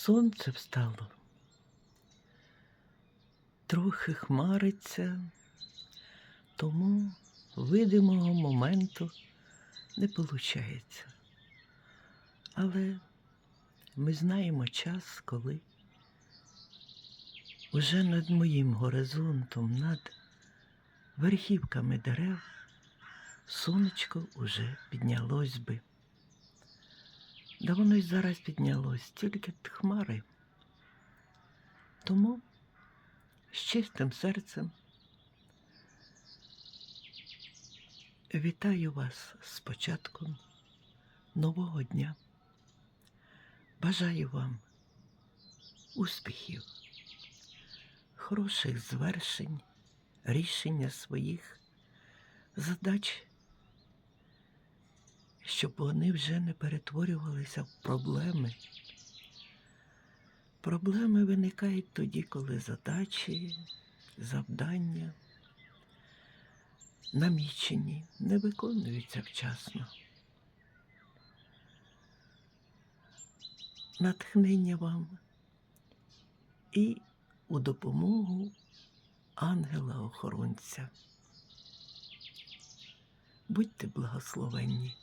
Сонце встало. Трохи хмариться, тому видимого моменту не виходить. Але ми знаємо час, коли уже над моїм горизонтом, над верхівками дерев, сонечко уже піднялось би. Да воно й зараз піднялось, тільки хмари. Тому з чистим серцем вітаю вас з початком нового дня. Бажаю вам успіхів, хороших звершень, рішення своїх задач щоб вони вже не перетворювалися в проблеми. Проблеми виникають тоді, коли задачі, завдання намічені, не виконуються вчасно. Натхнення вам і у допомогу ангела-охоронця. Будьте благословенні.